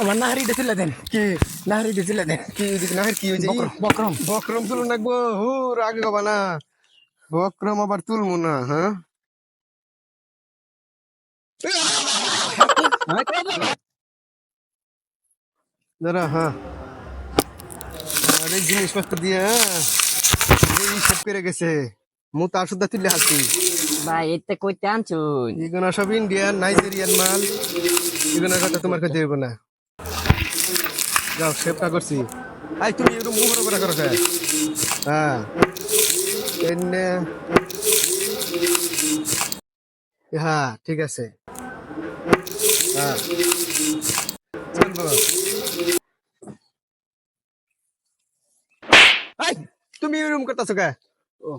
আমার নাহারিটা তুলে দেন। কি? নাহারিটা তুলে দেন। কি ওইদিকে না কি হয়েছে বকরম বকরম। তুল নাকবো হুর আগে গবা না। বক্রম আবার তুলমু না হ্যাঁ? দাঁড়া হ্যাঁ। আরে জিনিসপত্র দিয়ে হ্যাঁ? এই সব করে গেছে। মু তার সুদ্ধা তুলে হাসি ভাই এতে কইতে আনছুন। এগুলো সব ইন্ডিয়ান নাইজেরিয়ান মাল। এগুলোর কথা তোমার কাছে দেবো না। যাও সেভটা করছি। আই তুমি একটু মুখ করে করো? হ্যাঁ। হ্যাঁ ঠিক আছে। হ্যাঁ। তুমি এরকম করতেছো কে? ও।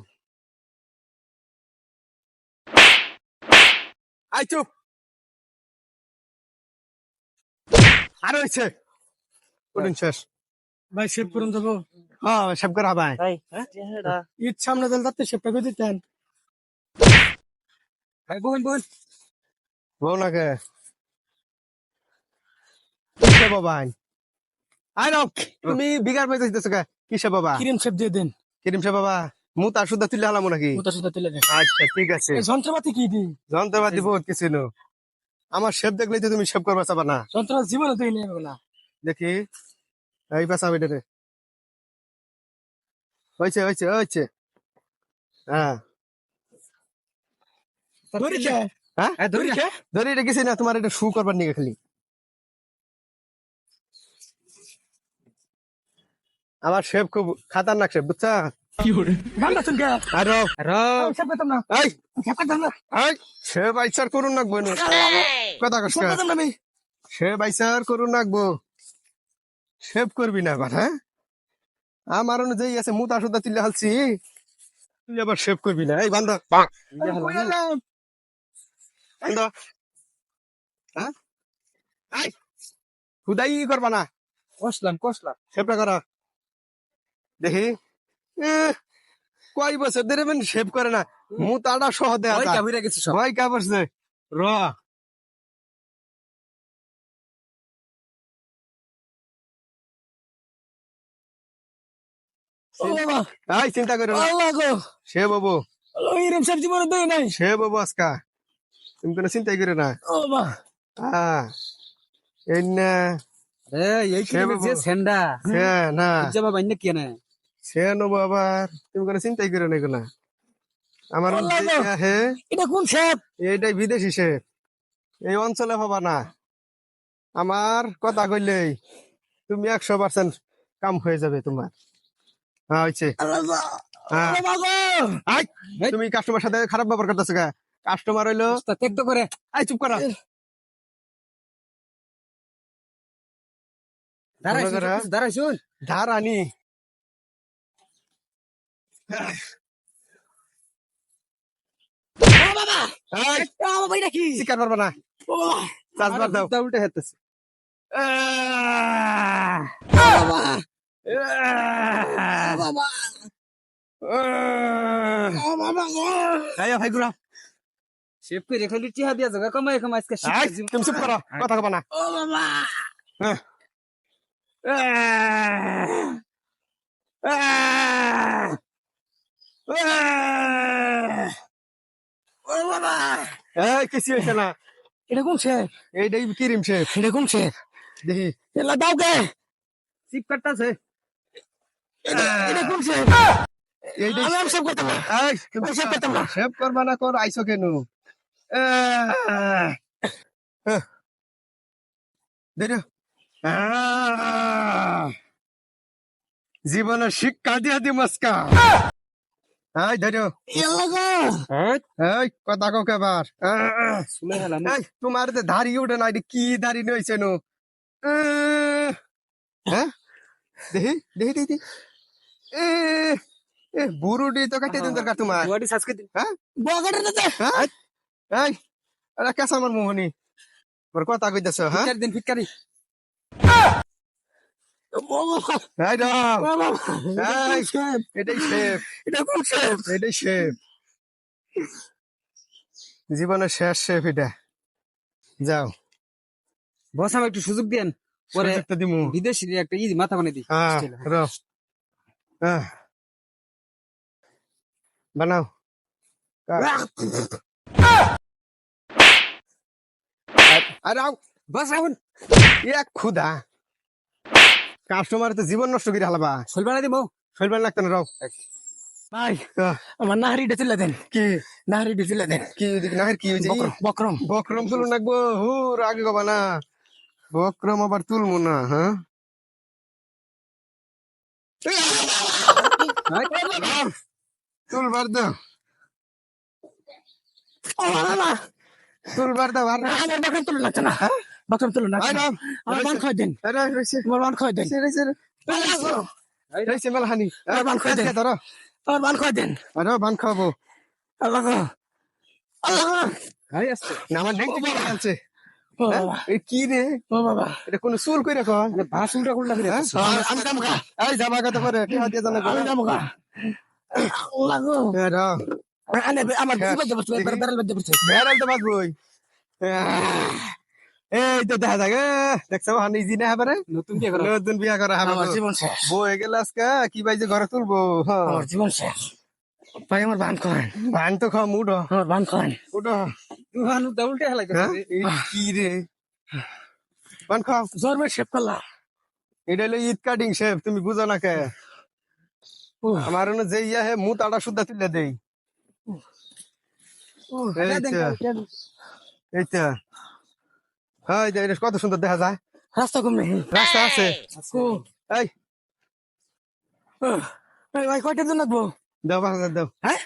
আই চুপ। আর হয়েছে। শেষ। ভাই শেভ করুন যাব হ্যাঁ সব করা ভাই ভাই ঈদ সামনে দিল তাতে শেভটা করে দিতেন ভাই বোন বোন বউ না কে কিসে বাবা আই নাও তুমি দিতেছো কে? কিসে বাবা ক্রিম শেভ দিয়ে দেন। কিরিম সে বাবা মু তার সুদ্ধা তুলে হালামো নাকি? তুলে আচ্ছা ঠিক আছে। যন্ত্রপাতি কি দি যন্ত্রপাতি বহুত কিছু নো। আমার শেপ দেখলেই তো তুমি শেপ করবা চাবা না। যন্ত্রপাতি জীবনে তুই নেবে না। দেখি। এই পাশা বেটে রে। হয়েছে হয়েছে হয়েছে। হ্যাঁ। হ্যাঁ? ধরিছে? না তোমার এটা শু করবার নিয়ে খালি। আমার শেপ খুব খাতারনাক শেপ বুঝছা? আইসার করুন নাকবো না কথা কষ্ট শেভ করতাম না আমি। শেপ আইসার করুন নাকবো। শেপ করবি না আবার হ্যাঁ? আমার অনুযায়ী আছে মুতা সুতা তিল্লে হালছি তুই আবার শেপ করবি না। এই বান্ধব বান্ধব হ্যাঁ? খুদাই করবা না। কষলাম কষলাম। শেপটা করা। দেখি। কয় বছর ধরে মানে শেপ করে না। মুতাটা সহ দেয়া ভয় কাপড়ছে র। ও চিন্তা করো না। আল্লাহ গো। সে বাবু। এরম শেভ জীবনে দেই নাই। সে বাবু আজকা। তুমি কোনো চিন্তাই করো না। ও বাবা হ্যাঁ এই না রে এই যে সেন্ডা। সে না। জামা বাইন কি না সে নেব আবার তুমি কোনো চিন্তাই করো না এগুলা। আমার আল্লাহ গো। যেটা হে? এটা কোন শেভ এইটাই বিদেশি সে এই অঞ্চলে হবা না। আমার কথা কইলেই তুমি একশো পার্সেন্ট কাম হয়ে যাবে তোমার। হ্যাঁ হয়েছে হ্যাঁ তুমি কাস্টমার সাথে খারাপ ব্যবহার করতেছো কাস্টমার হইল ত্যাগ তো করে। আই চুপ করা। দাঁড়াই করে? দাঁড়াই শুন ধার আনি ও বাবা! এই, ও বাবা এটা কি শিকার পারবা না। তা উল্টে হেতেছে। বাবা আহ, বাবা আহ। ও বাবা গো এই, ভাই গুড়া শেপ করে খালি টিহা দিয়া জায়গা কমাই কমাই আজকে এই, তুমি চুপ করো কথা কবা না। ও বাবা! আহ। আহ। আহ। আহ। ও বাবা! এই, কিছু হয়েছে না এটা কোন শেভ এইটাই কিরিম শেফ এটা কোন শেভ দেখি। এলা দাও কে। চিপ কাটতাছে। করবা না কর আইসো কেন। জীবনের শিক্ষা দিয়া দি মস্কা ধরো। কথা তোমার ধারি উঠে না কি ধারি নইছে নো? আহ। হ্যাঁ? দেখি দেখি। এ তো কাটিয়ে দিন দরকার তোমার। বডি সাজকে হ্যাঁ? বগাটা দে হ্যাঁ? এই এটা কেসা আমার মোহনি। ওর কথা কইতেছ হ্যাঁ? ফিটকারি দিন ফিটকারি। জীবনের শেষ শেফ এটা। যাও। বস আমার একটু সুযোগ দেন পরে একটা দিমু। বিদেশি একটা ই মাথা বানাই দিই। হ্যাঁ হ্যাঁ বানাও। আরে বাস রাখুন এক খুদা কাস্টমার তো জীবন নষ্ট করে হালাবা। শোল বানাই দিব। শৈলবার লাগতো না রাও ভাই আমার নাহারি তুলে দেন। কি? নাহারি দেন। কি নাহের কি হয়েছে? বকরম বকরম। তুলো নাকবো। হুর আগে গবা না। বক্রম আবার তুলমু না হ্যাঁ? তুলবার দাও তুলবার দাও আর আমার বকরম লাগছে না। বকরম তুলে লাগছে আয় না আমার বান খাই দেন। আরে রইছে। বান খাই দেন। রইছে রইছে। রইছে। মেলা হানি। আর বান খাই দেন। ধরো। আমার বান খাই দেন। আরে বান খাব আল্লাহ। আল্লাহ। হাই আসছে না আমার নেংটি কি আছে কি রে? ও বাবা। এটা কোন চুল কই রাখো ভাস উল্টা উল্টা করে হ্যাঁ? আমি- আমি যাব গা। এই যাবা কত করে টিহা দিয়ে জানা আমি যাব গা। আল্লাহ গো। র। আনে আমার জীবন দেবো বেড়াল বেড়াল দেবো বেড়াল তো বাজবই এই তো দেখা যাক। এ, দেখছ হানি জি না হাবারে নতুন বিয়ে করা। নতুন বিয়া করা হবে আমার জীবন শেষ। বই গেল আজকে কি বাইজে ঘরে তুলবো? হ্যাঁ আমার জীবন শেষ। ভাই আমার বান খান ভান তো খাম উঠো আমার বান খান উঠো উল্টা হেলাই হ্যাঁ? কি রে? ভান খাও। জ্বর শেপ করলাম এটা হলো ঈদ কাটিং শেফ তুমি বুঝো না কে? আমার যে ইয়া হে সুদ্ধা তুলে দেই। হ্যাঁ এটা কত সুন্দর দেখা যায়। রাস্তা কম। নেই রাস্তা আছে। ও এই। ভাই কয়টা দিন লাগবো? দাও। হ্যাঁ?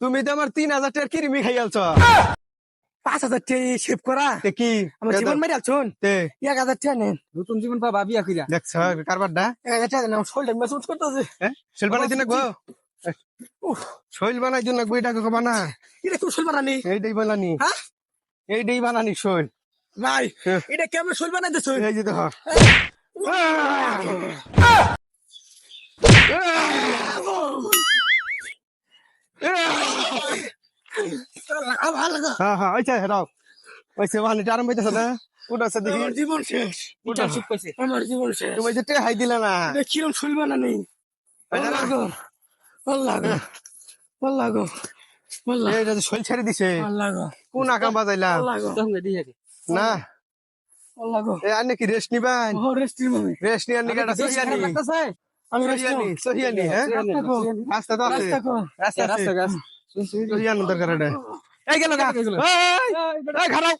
তুমি তো আমার তিন হাজার টাকার কিরিমি খাইয়ালছ। পাঁচ হাজার টাকা শেপ করা? কি? আমার জীবন মেরে আলছুন এক হাজার টাকা নেন। নতুন জীবন পাবা বিয়া কইরা। দেখছ কারবারটা এক হাজার টাকা নেন আমার শরীরটা মেসেজ করতেছে। হ্যাঁ শৈল বানাই দিন গো শোল বানাই দিন গো এটা কবা না। এটা খুব শোল বানানি। এইটাই বানানি। হ্যাঁ? এইটাই বানানি শৈল। ভাই। এটা কেমন শৈল বানাই দিছো? এই যে দেখো লাগা হ্যাঁ হ্যাঁ হেরাও ওইছে আরম্ভ হইতেছে না উঠাছে দেখি। জীবন শেষ। উল্টা সুখ পাইছে আমার জীবন শেষ। তুমি যে হাই দিলে না। এটা কিরম শৈল বানানি আল্লাহ গো আল্লাহ গো আল্লাহ গো আল্লাহ এইটা যে শৈল ছেড়ে দিছে। আল্লাহ গো কোন আকাম বাজাইলাম আল্লাহ গো সঙ্গে দিয়ে গে না? আল্লাহ গো এ আনে কি রেস্ট নিবান? ও রেস্টি নিয়ে আমি রেস্টি সহিয়ানি সহিয়ানি হ্যাঁ? রাস্তা তো আছে। রাস্তা কো রাস্তা আছে। রাস্তা গাছ সহিয়ানি দরকার এটা এই গেল গা গেল। এই খারাপ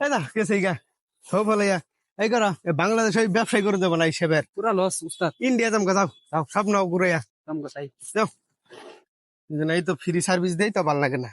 এই না কেসে গা? সব হলে এই কর বাংলাদেশ ওই ব্যবসায়ী করে দেবো না এই পুরা লস উস্তাদ। ইন্ডিয়া যাম যাও যাও সব নাও ঘুরে যাও। এই তো ফ্রি সার্ভিস দেই তো ভালো লাগে না।